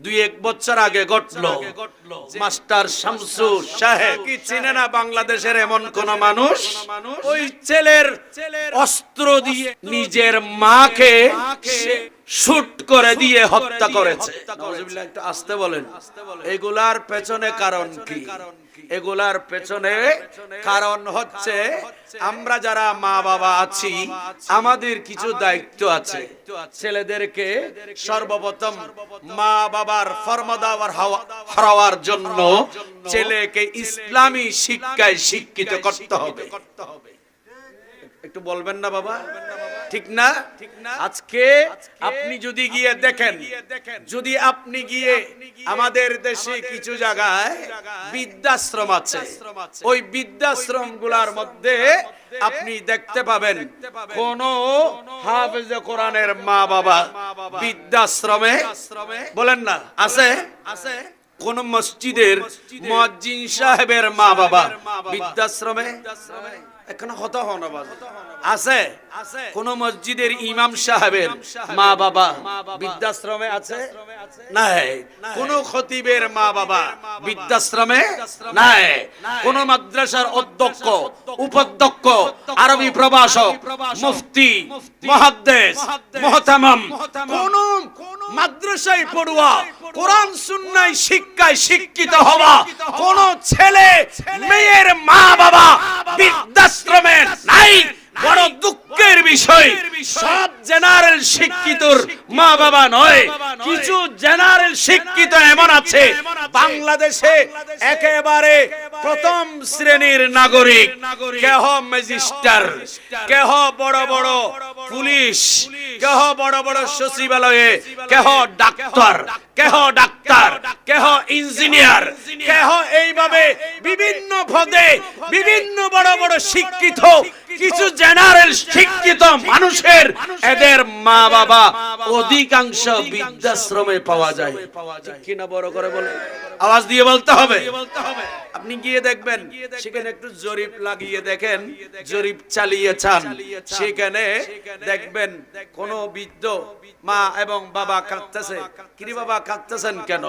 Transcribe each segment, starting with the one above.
দুই এক বছর আগে ঘটল। মাস্টার শামসু সাহেব কি চিনে না বাংলাদেশের এমন কোন মানুষ? ওই ছেলের অস্ত্র দিয়ে নিজের মাকে শুট করে দিয়ে হত্যা করেছে। একটু আসতে বলেন। এগুলার পেছনে কারণ কি? এগুলার পেছনে কারণ হচ্ছে আমরা যারা মা বাবা আছি আমাদের কিছু দায়িত্ব আছে। ছেলেদেরকে সর্বপ্রথম মা বাবার ফরমাদাওয়ার হারাওয়ার জন্য ছেলেকে ইসলামী শিক্ষায় শিক্ষিত করতে হবে। একটু বলবেন না বাবা? ঠিক না? আজকে আপনি যদি গিয়ে দেখেন যদি আপনি গিয়ে আমাদের দেশে কিছু জায়গায় বৃদ্ধাশ্রম আছে। ওই বৃদ্ধাশ্রমগুলার মধ্যে আপনি দেখতে পাবেন কোন হাফেজ কোরআনের মা বাবা বৃদ্ধাশ্রমে বলেন না আছে? আছে। কোন মসজিদের মুয়াজ্জিন সাহেবের মা বাবা বৃদ্ধাশ্রমে। এখানে হত হন আছে? কোন মসজিদের ইমাম সাহেবের মা বাবা বৃদ্ধাশ্রমে আছে? নাই। কোন খতিবের মা বাবা বৃদ্ধাশ্রমে নাই। কোন মাদ্রাসার অধ্যক্ষ উপাধ্যক্ষ আরবি প্রভাষক মুফতি মুহাদ্দিস মুহতামাম। কোন মাদ্রাসায় পড়ুয়া, কোরআন সুন্নায় শিক্ষায় শিক্ষিত হওয়া, কোন ছেলে, মেয়ের মা বাবা বৃদ্ধাশ্রমে নাই, বড় দুঃখের বিষয়। সব জেনারেল শিক্ষিতর মা বাবা নয়। কিছু জেনারেল শিক্ষিত এমন আছে, বাংলাদেশে একেবারে প্রথম শ্রেণির নাগরিক, কেহ ম্যাজিস্টার কেহ বড় বড় পুলিশ। কেহ বড় বড় সচিবালয়ে কেহ ডাক্তার কেহ ডাক্তার। কেহ ইঞ্জিনিয়ার। কেহ এইভাবে বিভিন্ন পদে বিভিন্ন বড় বড় শিক্ষিত কিছু জেনারেল শিক্ষিত মানুষের এদের মা বাবা অধিকাংশ বৃদ্ধাশ্রমে পাওয়া যায়। কিনা বড় করে বলে আওয়াজ দিয়ে বলতে হবে। আপনি গিয়ে দেখবেন সেখানে একটু জরিপ লাগিয়ে দেখেন জরিপ চালিয়ে চান। সেখানে দেখবেন কোন বৃদ্ধ মা এবং বাবা কাঁদতেছে। কিরি বাবা কাঁদতেছেন কেন?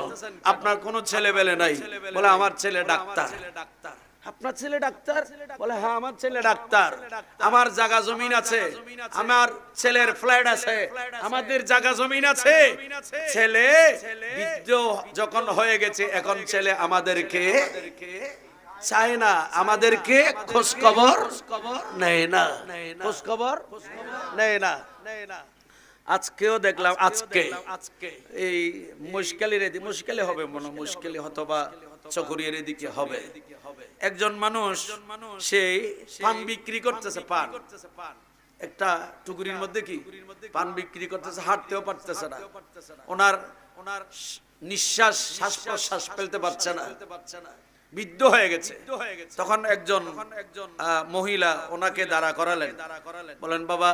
আপনার কোনো ছেলে বেলে নাই। বলে, আমার ছেলে ডাক্তার। আপনার ছেলে ডাক্তার? বলে হ্যাঁ আমার ছেলে ডাক্তার। আমার জায়গা জমিন আছে। আমার ছেলের ফ্ল্যাট আছে। আমাদের জায়গা জমিন আছে। ছেলে যখন হয়ে গেছে, এখন ছেলে আমাদেরকে চায় না। আমাদেরকে খোঁজ খবর নেয় না। খোঁজ খবর নেয় না নেয় না। আজকেও দেখলাম আজকে। এই মুশকিলের এদিকে মুশকিলে হবে মনে মুশকিলে হয়তোবা চকরিয়ার এদিকে হবে। একজন মানুষ সেই পান বিক্রি করতেছে পান। একটা টুকুরির মধ্যে কি? পান বিক্রি করতেছে হাঁটতেও পারতেছে না। ওনার ওনার নিঃশ্বাস শ্বাস প্রশ্বাস ফেলতে পারছে না। বৃদ্ধ হয়ে গেছে। তখন একজন মহিলা ওনাকে দাঁড়া করালেন। বলেন, বাবা,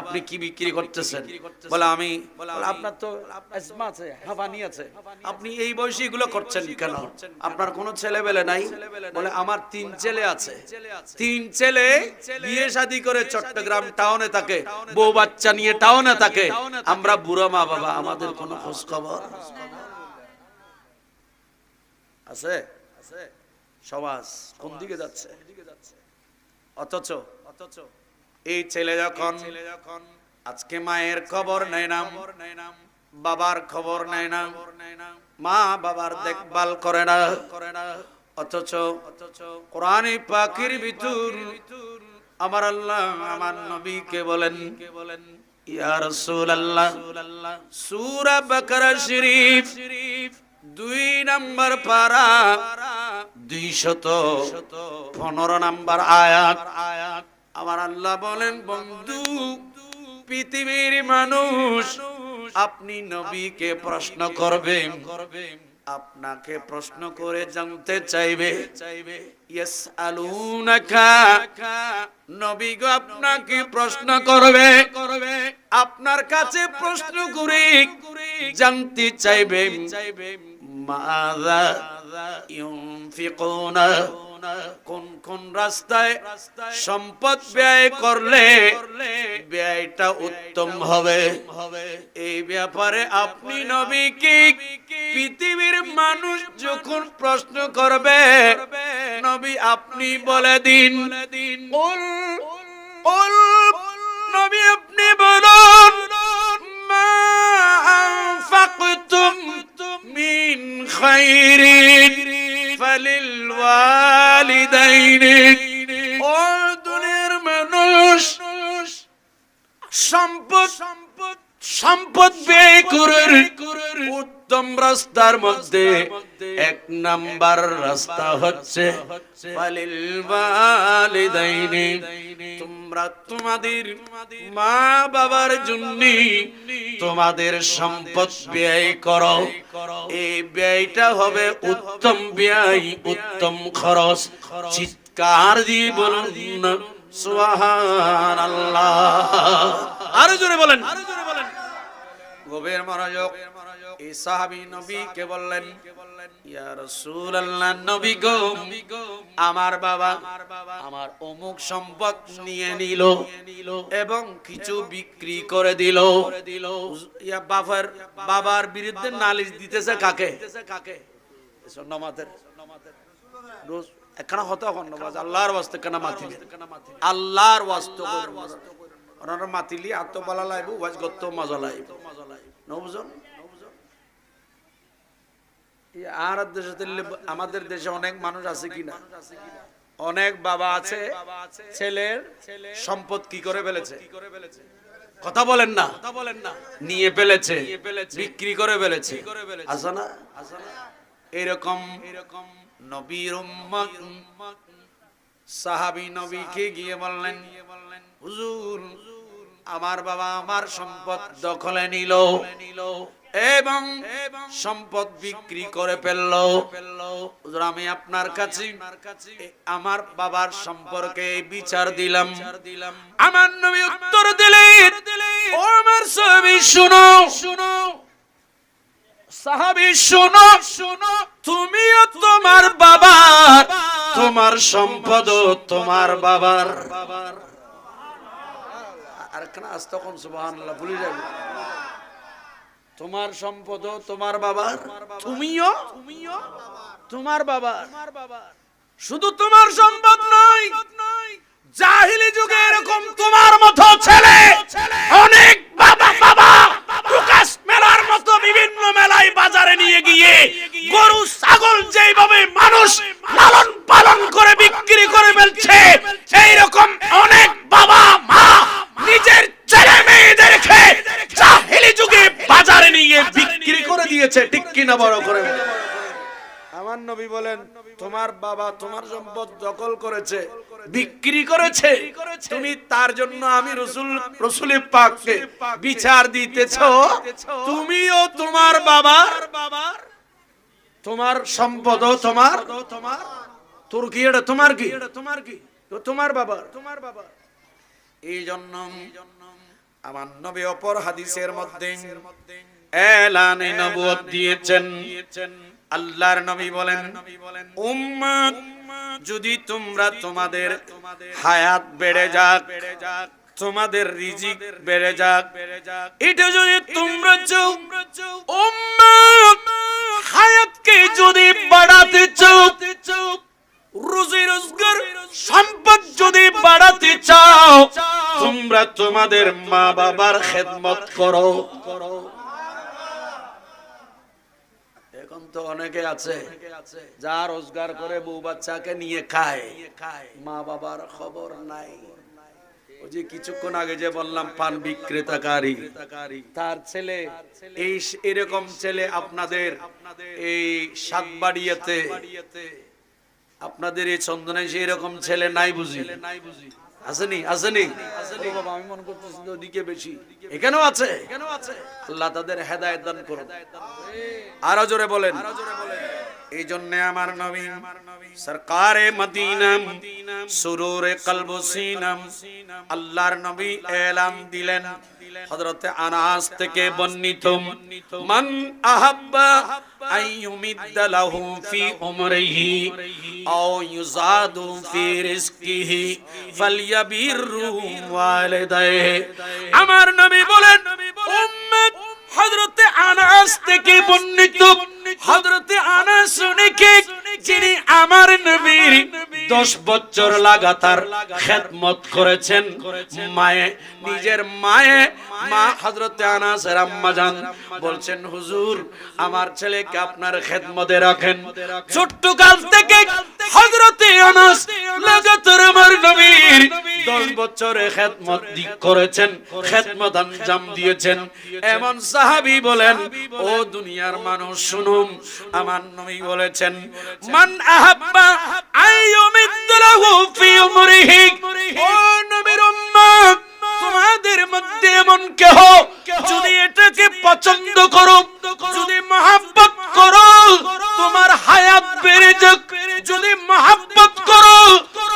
আপনি কি বিক্রি করতেছেন? বলে, আমি আপনার তো আছে, হাঁপানি আছে। আপনি এই বয়সে এগুলো করছেন কেন? আপনার কোনো ছেলে বেলে নাই? বলে, আমার তিন ছেলে আছে। তিন ছেলে বিয়ে শাদী করে চট্টগ্রাম টাউনে থাকে, বউ বাচ্চা নিয়ে টাউনে থাকে। আমরা বুড়ো মা, বাবা, আমাদের কোনো খোঁজ খবর আছে আছে? সমাজ কোন দিকে যাচ্ছে? অথচ অথচ এই ছেলে যখন ছেলে যখন আজকে মায়ের খবর নেয় না বাবার খবর নেয় না মা বাবার দেখভাল করে না করে না অথচ অথচ কোরআনে পাখির ভিতর আমার আল্লাহ আমার নবীকে বলেন কে বলেন ইয়া রাসূলুল্লাহ সূরা বাকারা শরীফ দুই নাম্বার পারা দুইশত পনেরো নাম্বার আয়াত। আয়াত আমার আল্লাহ বলেন, বন্ধু, পৃথিবীর মানুষ, আপনি নবীকে প্রশ্ন করবেন। আপনাকে প্রশ্ন করে জানতে চাইবে নবী গো আপনাকে প্রশ্ন করবে করবে। আপনার কাছে প্রশ্ন করে জানতে চাইবে মাযা ইউনফিকুনা, কোন কোন রাস্তায় সম্পদ ব্যয় করলে ব্যয়টা উত্তম হবে। এই ব্যাপারে আপনি নবীকে পৃথিবীর মানুষ যখন প্রশ্ন করবে, নবী আপনি বলে দিন নবী আপনি বলুন আনফাকতুম من خير فللوالدين দুনিয়ার মানুষ সম্পদ সম্পদ সম্পদ ব্যয় করার উত্তম রাস্তার মধ্যে এক নাম্বার রাস্তা হচ্ছে তোমরা তোমাদের মা বাবার জন্য তোমাদের সম্পদ ব্যয় করো। এই ব্যয়টা হবে উত্তম ব্যয়, উত্তম খরচ। চিৎকার দিয়ে বলুন না সুবহান আল্লাহ আরও জোরে বলেন। গভীর মনোযোগ। এই সাহাবী নবী কে বললেন আমার বাবা আমার অমুক সম্পদ নিয়ে নিল এবং কিছু বিক্রি করে দিল। বাবার বাবার বিরুদ্ধে নালিশ দিতেছে কাকে? কাকে হতো এখন আল্লাহর ওয়াস্তে কেনা মাতিলি আল্লাহর ওয়াস্তে ওনারা মাতিলি আত্মবালা লাইব, ওয়াজ গত্ত মজা লাইব। নবুজন আর দেশে আমাদের দেশে অনেক মানুষ আছে কিনা অনেক বাবা আছে, ছেলের সম্পদ কি করে ফেলেছে? কথা বলেন না। নিয়ে ফেলেছে, বিক্রি করে ফেলেছে। আছে না? এরকম এরকম নবীর সাহাবী নবীকে গিয়ে বললেন, হুজুর আমার বাবা আমার সম্পদ দখলে নিল এবং সম্পদ বিক্রি করে ফেলল। আমি আপনার কাছে আমার বাবার সম্পর্কে বিচার দিলাম। আমার নবী উত্তর দিলেন, ও আমার সবই শুনো। শুনো সাহাবি, শোনো। শোনো তুমিও তোমার বাবার, তোমার সম্পদ তোমার বাবার। আর কেন আজ তখন সুবহানাল্লাহ ভুলে যাবে। তোমার সম্পদ তোমার বাবার, তুমিও তুমিও তোমার বাবা শুধু তোমার সম্পদ নয়, জাহিলি যুগে এরকম তোমার মতো ছেলে অনেক বাবা বাবা প্রকাশ মেলার মতো বিভিন্ন মেলায় বাজারে নিয়ে গিয়ে গরু ছাগল যেইভাবে মানুষ লালন পালন করে বিক্রি করে ফেলছে এইরকম অনেক বাবা মা নিজের ছেলে মেয়েদেরকে জাহিলি যুগে বাজারে নিয়ে বিক্রি করে দিয়েছে ঠিক কিনা বড় করে বলে। আমার বলেন তোমার বাবা তোমার সম্পদ দখল করেছে বিক্রি করেছে। তুমি তার জন্য আমি রসুল রসুল পাককে বিচার দিতেছ। তুমিও তোমার বাবার বাবার তোমার সম্পদ তোমার। তোমার। তোর কি এটা তোমার কি? তোমার কি? তোমার বাবার। তোমার বাবা এই জন্য আমার নবী অপর হাদিসের মধ্যে এলানে নবুয়ত দিয়েছেন। আল্লাহর নবী বলেন যদি তোমরা তোমাদের হায়াত বেড়ে যাক, তোমাদের রিজিক বেড়ে যাক, এটা যদি তোমরা চাও, উম্মত, হায়াতকে যদি বাড়াতে চাও, রুজি রোজগার, সম্পদ যদি বাড়াতে চাও, তোমরা তোমাদের মা বাবার খেদমত করো। তো অনেকে আছে, যা রোজগার করে বউ বাচ্চাকে নিয়ে খায়। মা বাবার খবর নাই। ওই যে কিছুক্ষণ আগে যে বললাম, পান বিক্রেতাকারী। তার ছেলে, এই এরকম ছেলে আপনাদের এই সাতবাড়িয়াতে আপনাদের এই চন্দনে যে এরকম ছেলে নাই বুঝি? আসেনি আসেনি। বাবা আমি মনে করতেছি যে ওদিকে বেশি। এখানেও আছে। আল্লাহ তাদের হেদায়েত দান করুন। আরও জোরে বলেন। এই জন্য আমার নবী সরকারে মদিনাম সুরুরে কলব সিনাম আল্লাহর নবী এলাম দিলেন। হযরত আনাস থেকে বর্ণিত মান আহাব্বা আইয়ুমিদ্দা লাহু ফি উমরিহি আও ইউজাদু ফি রিজকিহি ফালইয়াবিরু ওয়ালিদাইহি আমার নবী বলেন উম্মত হযরত আনাস থেকে বর্ণিত হযরতে আনাস উনিকে যিনি আমার নবীর দশ বছর লাগাতার খেদমত করেছেন। মায়ে, নিজের মায়ে, মা হযরতে আনাসের আম্মা বলছেন, হুজুর, আমার ছেলেকে আপনার খেদমতে রাখেন। ছোট্ট কাল থেকে হযরতে আনাস লাগাতার আমার নবীর দশ বছরে খেদমত দি- করেছেন, খেদমত আঞ্জাম দিয়েছেন। এমন সাহাবি বলেন, ও দুনিয়ার মানুষ, শুনুন, আমার নবী বলেছেন মান আহাব্বা আইয়ুমিদ্দাহু ফি উমরিহি। ও নবীর উম্মত, তোমাদের মধ্যে এমন কেহ যদি এটাকে পছন্দ করো, যদি মহাব্বত করো, তোমার হায়াত বেড়ে যাক। যদি মহাব্বত করো,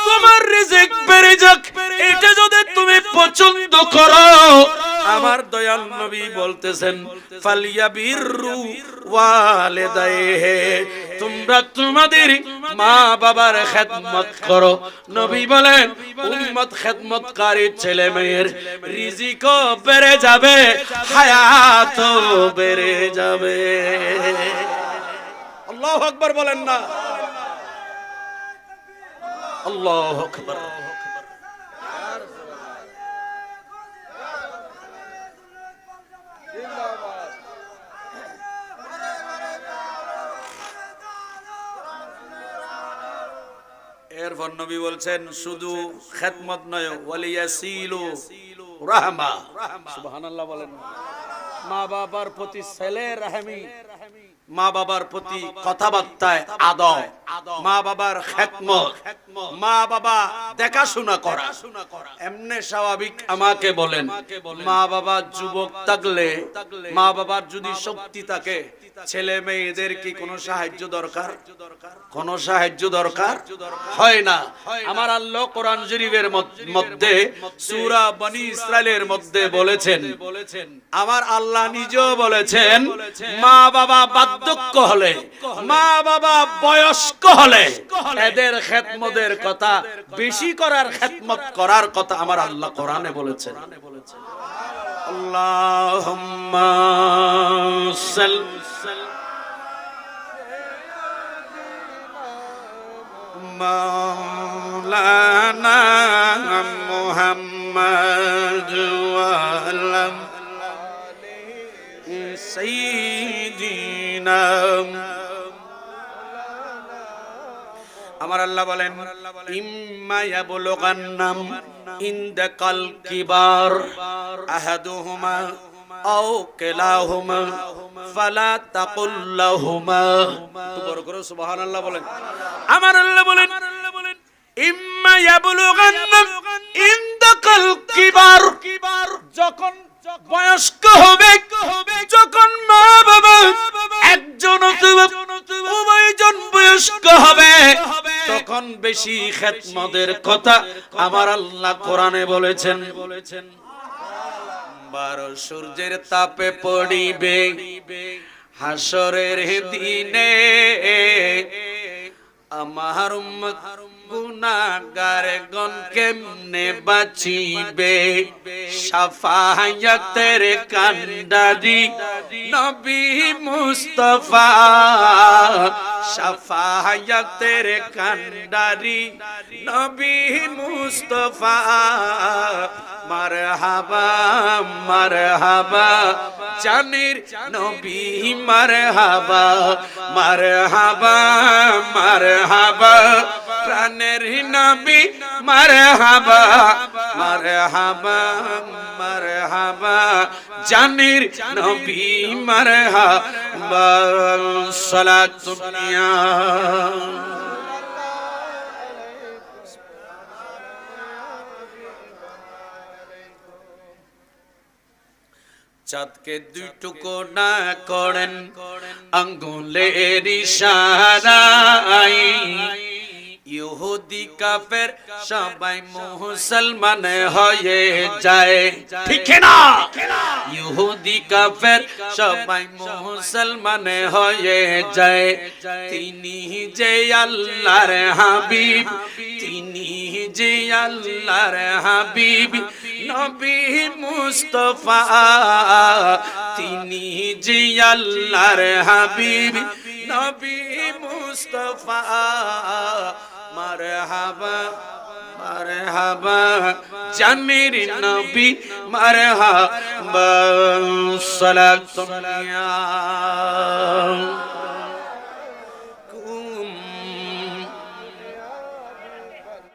তোমার রিজিক বেড়ে যাক। এটা যদি তুমি পছন্দ করো, আমার দয়াল নবী বলতেছেন ফালিয়াবিরু ওয়ালিদাইহে। তোমরা তোমাদের মা বাবার খেদমত করো। নবী বলেন, উম্মত খেদমতকারী ছেলে মেয়ের রিজিকও বেড়ে যাবে হায়াতও বেড়ে যাবে। আল্লাহু আকবার বলেন না। আল্লাহু আকবার। এরপর নবী বলছেন, শুধু খেদমত নয়, ওয়ালিয়াসিলু রাহমা। সুবহানাল্লাহ বলেন। মা বাবার প্রতি ছেলে রাহমি, মা বাবার প্রতি কথাবার্তায় আদব মা বাবার খেদমত। মা বাবা দেখাশোনা করা। এমনি স্বাভাবিক আমাকে বলেন মা বাবা যুবক থাকলে মা বাবার যদি শক্তি থাকে ছেলে মেয়েদের কি কোনো সাহায্য দরকার? কোন সাহায্য দরকার? হয় না। আমার আল্লাহ কোরআন শরীফের মধ্যে সূরা বনি ইসরাইলের মধ্যে বলেছেন। আমার আল্লাহ নিজেও বলেছেন মা বাবা বার্ধক্য হলে মা বাবা বয়স্ক হলে এদের খেদমতের কথা বেশি করার খেদমত করার কথা আমার আল্লাহ কোরআনে বলেছেন। আল্লাহুম্মা আমার আল্লাহ বলেন, ইম্মা ইয়াবলুগান্নাম ইনদাকাল কিবার আহাদুহুমা আও কিলাহুমা ফালা তাকুল বড় সুবহানাল্লাহ বলেন। আমার আল্লাহ বলেন কিবার যখন বয়স্ক হবে, যখন মা বাবা একজন অথবা তখন বেশি কথা আমার আল্লাহ কোরআনে বলেছেন। বলেছেন বারো সূর্যের তাপে পড়িবে, হাসরের দিনে আমার গুনাহগার গন কেমনে বাঁচিবে? সাফায়াতের কান্ডারি নবী মুস্তাফা। সাফায়াতের কান্ডারি নবী মুস্তাফা। মারহাবা মারহাবা, জানির নবী মারহাবা। মারহাবা মারহাবা প্রাণের নবী, মারহাবা মারহাবা মারহাবা। জানির নবী, মারহাবা সালাতুনিয়া চাঁদকে দুই টুকো না করেন, আঙ্গুলের ইশারায়। ইহুদি কাফের সবাই মুসলমান হয়ে যায়। ঠিক না? ইহুদি কাফের সবাই মুসলমান হয়ে যায়। তিনি যে আল্লাহর হাবিব, তিনি যে আল্লাহর হাবিব, নবী মুস্তফা। তিনি যে আল্লাহর হাবিব, নবী মুস্তফা। মারহাবা মারহাবা জানের নবী মারহাবা সালাতুল্লাহ